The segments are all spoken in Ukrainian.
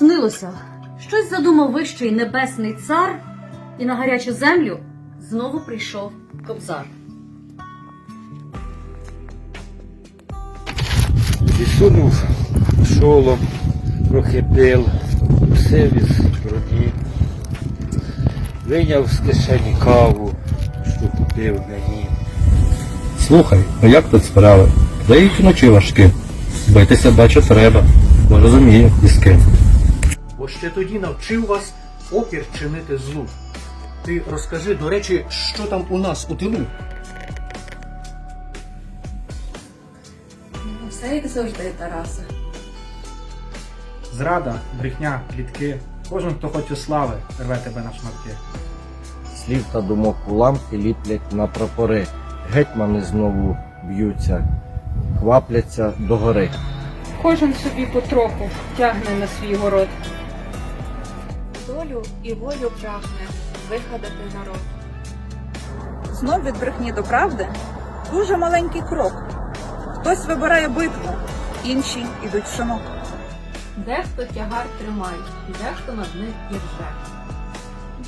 Снилося, щось задумав вищий небесний цар, і на гарячу землю знову прийшов кобзар. Відсунув шолом, трохи пил, все із броні, вийняв з кишені каву, що купив мені. Слухай, а як тут справи? Деякі ночі важкі. Битися бачу треба, бо розумію і з ким. Бо ще тоді навчив вас опір чинити злу. Ти розкажи, до речі, що там у нас у тилу? Все як завжди, Тарасе. Зрада, брехня, плітки. Кожен, хто хоче слави, рве тебе на шматки. Слів та думок уламки ліплять на прапори. Гетьмани знову б'ються, квапляться до гори. Кожен собі потроху тягне на свій город. Долю і волю прагне вигадати народ. Знов від брехні до правди дуже маленький крок. Хтось вибирає битву, інші йдуть в шинок. Дехто тягар тримає, дехто над ним і рже.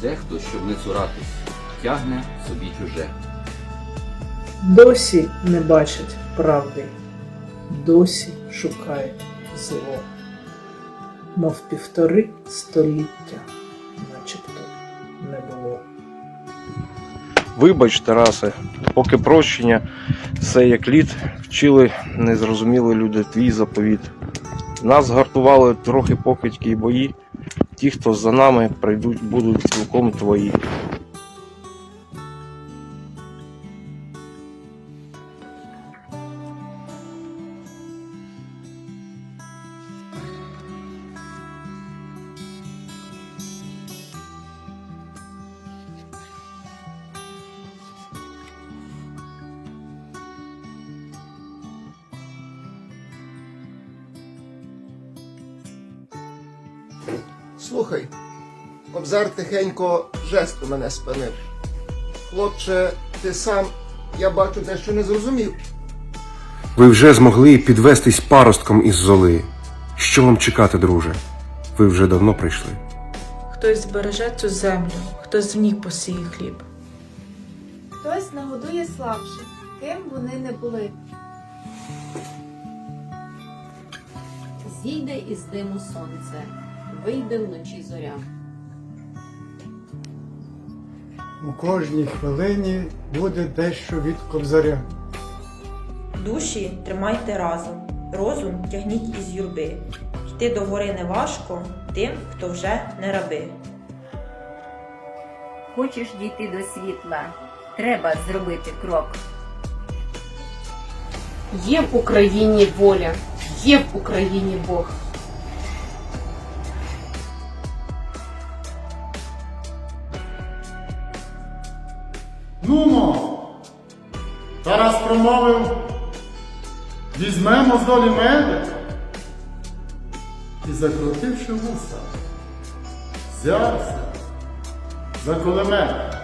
Дехто, щоб не цуратись, тягне собі чуже. Досі не бачать правди, досі шукають зло, мов півтори століття, начебто не було. Вибач, Тарасе, поки прощення, все як лід, вчили незрозуміли люди твій заповіт. Нас гартували трохи покидьки й бої, ті, хто за нами прийдуть, будуть цілком твої. Слухай, Кобзар тихенько жесту мене спинив. Хлопче, ти сам, я бачу, дещо не зрозумів. Ви вже змогли підвестись паростком із золи. Що вам чекати, друже? Ви вже давно прийшли. Хтось збереже цю землю, хтось в ній посіє хліб. Хтось нагодує слабших, ким вони не були. Зійде із диму сонце, вийде вночі зоря. У кожній хвилині буде дещо від кобзаря. Душі тримайте разом, розум тягніть із юрби. Йти до гори не важко тим, хто вже не раби. Хочеш дійти до світла, треба зробити крок. Є в Україні воля, є в Україні Бог. Нумо! Тарас промовив, візьмемо з долі меди і закрутивши вуса, взявся за кулемет.